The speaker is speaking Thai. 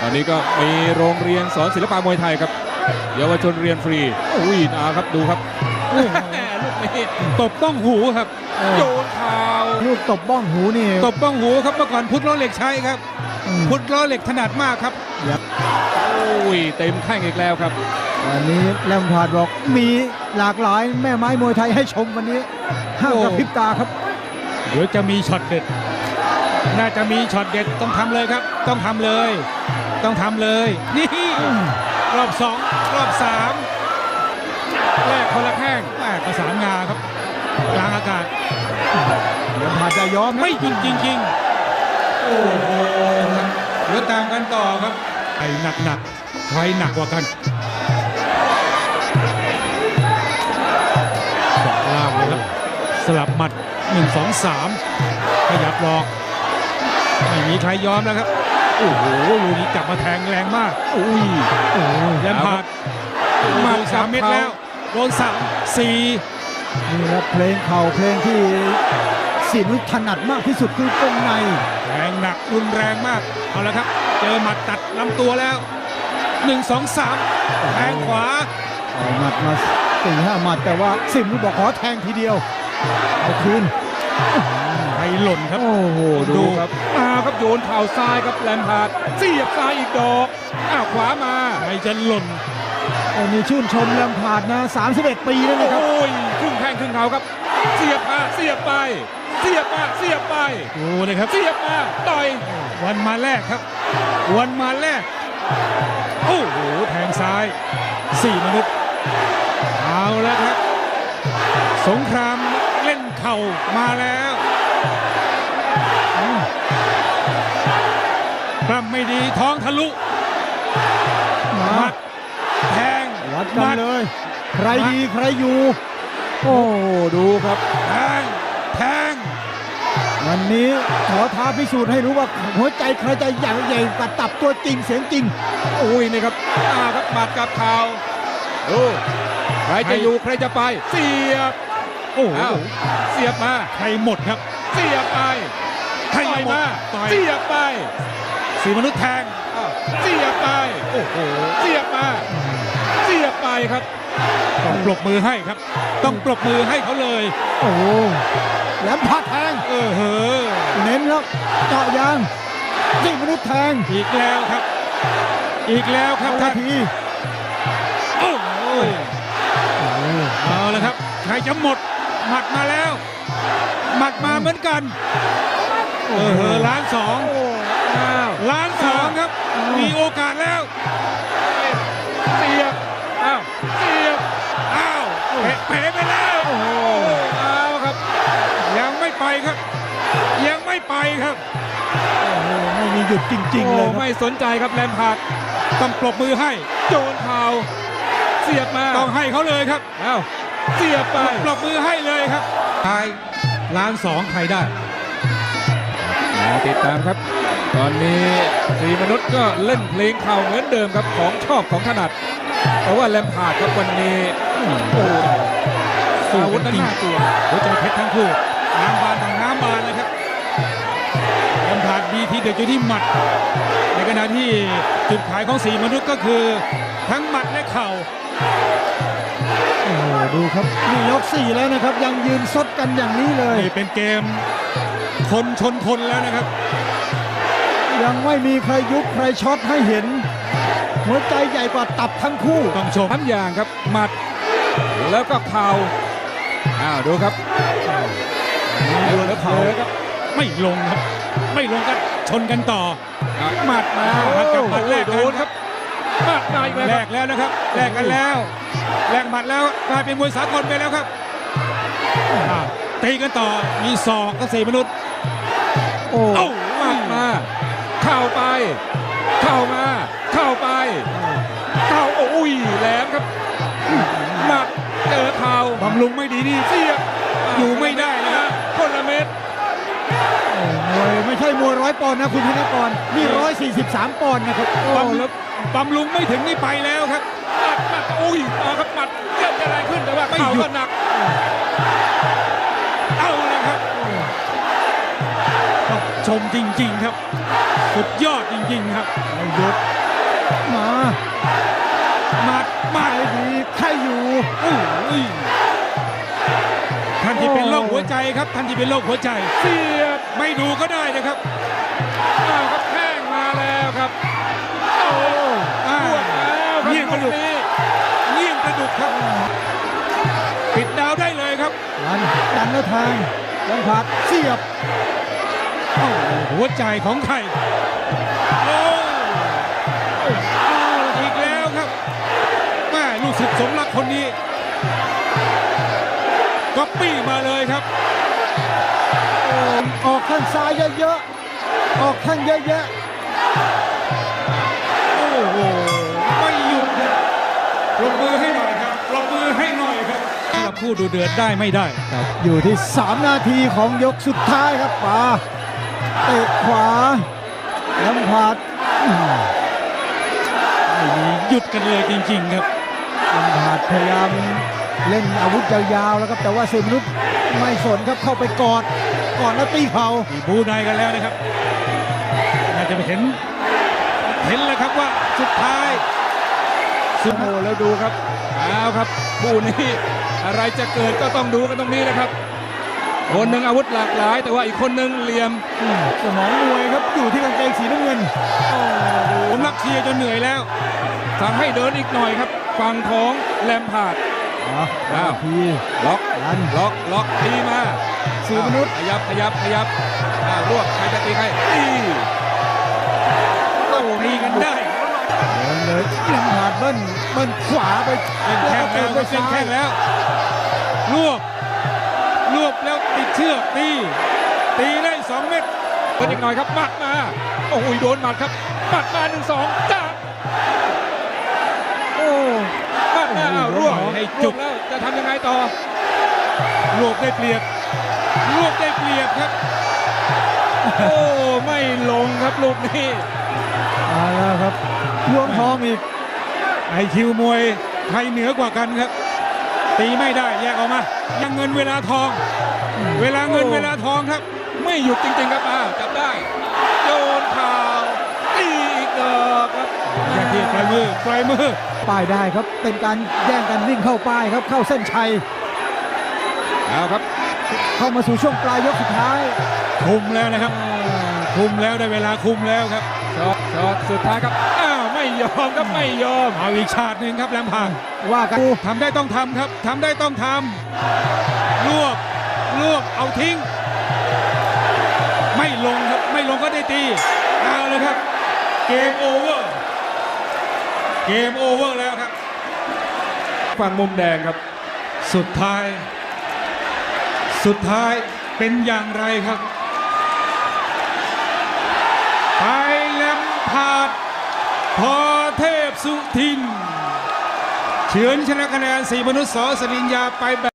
ตอนนี้ก็มีโรงเรียนสอนศิลปะมวยไทยครับ เยาวชนเรียนฟรีอุ้ยนาครับดูครับแหม่ลูกนี้ตบบ้องหูครับโยนข่าวลูกตบบ้องหูนี่ตบบ้องหูครับเมื่อก่อนพุทธล้อเหล็กใช้ครับอืมพุทธล้อเหล็กถนัดมากครับอุ้ยเต็มแข้งอีกแล้วครับวันนี้แลมพาร์ดบอกมีหลากหลายแม่ไม้มวยไทยให้ชมวันนี้ห้ามโอ้กระพริบตาครับ เดี๋ยวจะมีช็อตเด็ด น่าจะมีช็อตเด็ดต้องทำเลยครับ ต้องทำเลย ต้องทำเลย นี่รอบสองรอบสามแรกคนละแข้งแม่ประสานงาครับกลางอากาศแลมพาร์ดจะยอมนะไม่หยุดจริงๆโอ้โหเดี๋ยวตามกันต่อครับใครหนักหนักๆใครหนักกว่ากันขวาล่างเลยครับสลับหมัด 1 2 3 ขยับหลอก ไม่มีใครยอมแล้วครับ โอ้โหลูกนี้กลับมาแทงแรงมาก อุ้ยโอ้โหแลมพาร์ดมาสามเม็ดแล้ว โดนสามสี่นี่ครับเพลงเข่าเพลงที่สินุถนัดมากที่สุดคือตรงในแรงหนักรุนแรงมาก เอาละครับ เจอหมัดตัดลำตัวแล้ว1 2 3แทงขวาเอาหมัดมาสี่ห้าหมัดแต่ว่าสิมบอกขอแทงทีเดียวเอาคืน ไทยหล่นครับ โอ้โหดูดูครับมาครับโยนเข่าซ้ายครับแลมพาร์ดเสียบซ้ายอีกดอกอ้าวขวามาไทยจะหล่นอันนี้ชื่นชมแลมพาร์ดนะ 31 ปีแล้วนะครับ โอ้ยครึ่งแข้งครึ่งเข่าครับ เสียบมาเสียบไป เสียบมาเสียบไปดูเลยครับ เสียบมาต่อย วันมาแรกครับ วันมาแรก โอ้โห แทงซ้าย4มนุษย์ เอาแล้วครับ สงคราม เล่นเข่ามาแล้วปล้ำไม่ดีท้องทะลุมาหมัดแทงวัดหกัมันเลย ใครดีใครอยู่ โอ้ดูครับ แทง แทง วันนี้ขอท้าพิสูจน์ให้รู้ว่า หัวใจใครจะใหญ่ใหญ่กว่าตับตัวจริงเสียงจริงอุ้ยนี่ครับอ้าวครับหมัดกับเข่าดูใครจะอยู่ใครจะไป เสียบ โอ้โหอ้าวเสียบมา ใครหมดครับ เสียบไปใครต่อยหมดมาต่อย เสียบไปสีมนุษย์แทง อ้าวเสียบไป โอ้โห เสียบมา เสียบไปครับ ต้องปรบมือให้ครับ ต้องปรบมือให้เขาเลย โอ้โหแหลมพาดแทง เออเฮ้อเน้นแล้วเจาะยางจิ้มมนุษย์แทงอีกแล้วครับ อีกแล้วครับเอาท่าละนทีโอ้โหโอ้โหเอาละครับ ใครจะหมด หมัดมาแล้ว หมัดมาเหมือนกันเออเฮ้อล้านสองอ้าวล้านสองครับ มีโอกาสแล้วเสียบอ้าวเสียบอ้าวเป๋เป๋ไปแล้วโอ้โหเอาครับ ยังไม่ไปครับ ยังไม่ไปครับโอ้โหไม่มีหยุดจริง ๆ เลยโอ้ครับไม่สนใจครับแลมพาร์ดต้องปรบมือให้โยนเข่าเสียบมาต้องให้เขาเลยครับอ้าว เสียบไปปรบมือให้เลยครับทายล้านสองใครได้มาติดตามครับ ตอนนี้สีมนุษย์ก็เล่นเพลงเข่าเหมือนเดิมครับของชอบของถนัด เพราะว่าแลมพาร์ดครับวันนี้โอ้สู้อาวุกัธนนั้นจริงน่ากลัวหัวใจเพชรทั้งคู่น้ำบานต่างน้ำบานเลยครับลำพาดดีทีเด็ดอยู่ที่หมัด ในขณะที่จุดขายของสีมนุษย์ก็คือทั้งหมัดและเข่า โอ้โหดูครับนี่ยกสี่แล้วนะครับ ยังยืนซดกันอย่างนี้เลย นี่เป็นเกมคนชนคนแล้วนะครับ ยังไม่มีใครยุบใครช็อตให้เห็น หัวใจใหญ่กว่าตับทั้งคู่ ต้องชมทั้งอย่างครับ หมัด แล้วก็เข่าอ้าวดูครับดวลเข่าผลอครับ ไม่ลงครับ ไม่ลงกันชนกันต่ออะหมัดมาหมัดกับหมัดแรกกันโดนครับ หมัดมาอีกแล้วแลครับกแล้วนะครับแลกกันแล้วแลกหมัดแล้วกลายเป็นมวยสากลไปแล้วครับอ่าตีกันต่อมีศอกกับสีมนุษย์โอ้เอ้าหมัดมา เข้าไป เข้ามา เข้าไป เข้าโอ้ยแหลมครับหมัดเจอเข่าบำรุงไม่ดีนี่เสียบอยู่ไม่ได้นะฮะคนละเม็ดมวยไม่ใช่มวยร้อยปอนด์นะคุณธนกรนี่ร้อยสี่สิบสามปอนด์นะครับโอ้บำรุง บำรุงไม่ถึงนี่ไปแล้วครับหมัดหมัดอุ้ยมาครับหมัดเกิดอะไรขึ้นแต่ว่าไม่เข่าหยุดก็หนัก เอาละครับตชมจริง ๆ ครับ สุดยอดจริง ๆ ครับไม่หยุดมามาดมาไม่ดดีใครอยู่อุ้ยท่านที่เป็นโรคหัวใจครับท่านที่เป็นโรคหัวใจ เสียบไม่ดูก็ได้นะครับอ้าวครับแข้งมาแล้วครับ กระดูกลูนี้เลี่ยงกระดูกครับ ปิดดาวได้เลยครับดันดันแล้วทางดันผาดเสียบโอ้โหหัวใจของใครโอ้เอาอีกแล้วครับแม่ลูกศิษย์สมรักคนนี้ก๊อปปี้มาเลยครับ ออกข้างซ้ายเยอะๆ ออกข้างเยอะแยะ สำหรับผู้ดูเดือดได้ไม่ได้อยู่ที่ 3 นาทีของยกสุดท้ายครับป่าเตะขวาลำผาดอื้อไม่มีหยุดกันเลยจริง ๆ ครับลำผาดพยายามเล่นอาวุธยาวๆแล้วครับ แต่ว่าเซมนุษย์ไม่สนครับเข้าไปกอดกอดแล้วตีเข่ามีบูในกันแล้วนะครับน่าจะไปเห็น เห็นแล้วครับว่าสุดท้าย โอ้โหแล้วดูครับเอาครับคู่นี้อะไรจะเกิดก็ต้องดูกันตรงนี้นะครับ คนหนึ่งอาวุธหลากหลาย แต่ว่าอีกคนหนึ่งเหลี่ยมอืมสมองมวยครับอยู่ที่กางเกงสีน้ำเงินผมรักเชียร์จนเหนื่อยแล้วสั่งให้เดินอีกหน่อยครับฝั่งของแลมพาร์ดอ๋ออ้าวทีล็อกดันล็อกล็อกตีมาสีมนุษย์ขยับขยับขยับอ่ารวบใครจะตีใครตีโอ้ตีกันได้ เดินเลยลำผาดเบิ้ลเบิ้ลขวาไปเล่นแข้งแล้วก็เล่นแข้งแล้วรวบรวบแล้วติดเชือกตีตีได้สองเม็ดเปิดอีกหน่อยครับหมัดมาโอ้โหโดนหมัดครับหมัดมาหนึ่งสองจ้าโอ้หมัดมาอ้าวรวบให้รจุวกบแล้วจะทำยังไงต่อรวบได้เปรียบรวบได้เปรียบครับโอ้ไม่ลงครับลูกนี้เอาแล้วครับ ลวงทองอีกไอคิวมวยไทยเหนือกว่ากันครับ ตีไม่ได้แยกออกมา ยังเงินเวลาทอง เวลาเงินเวลาทองครับ ไม่หยุดจริง ๆ ครับอ้าวจับได้โยนเข่าวตีอีกดอกครับอย่าเทียบปล่อยมือปล่อยมือป้ายได้ครับเป็นการแย่งกันวิ่งเข้าป้ายครับเข้าเส้นชัยเอาครับ เข้ามาสู่ช่วงปลายยกสุดท้าย คุมแล้วนะครับ คุมแล้วได้เวลาคุมแล้วครับช็อตช็อตสุดท้ายครับอ้าวไม่ ยอมครับไม่ยอม เอาอีกชาติหนึ่งครับแลมพางว่ากันทำได้ต้องทำครับทำได้ต้องทำรวบรวบเอาทิ้ง ไม่ลงครับไม่ลงก็ได้ตีเอาเลยครับ เกมโอเวอร์เกมโอเวอร์แล้วครับฝั่งมุมแดงครับ สุดท้าย สุดท้ายเป็นอย่างไรครับ ไปแลมพาด พอเทพ สุทิน เฉือนชนะคะแนนสีมนุษย์สอสริญญาไปแบบ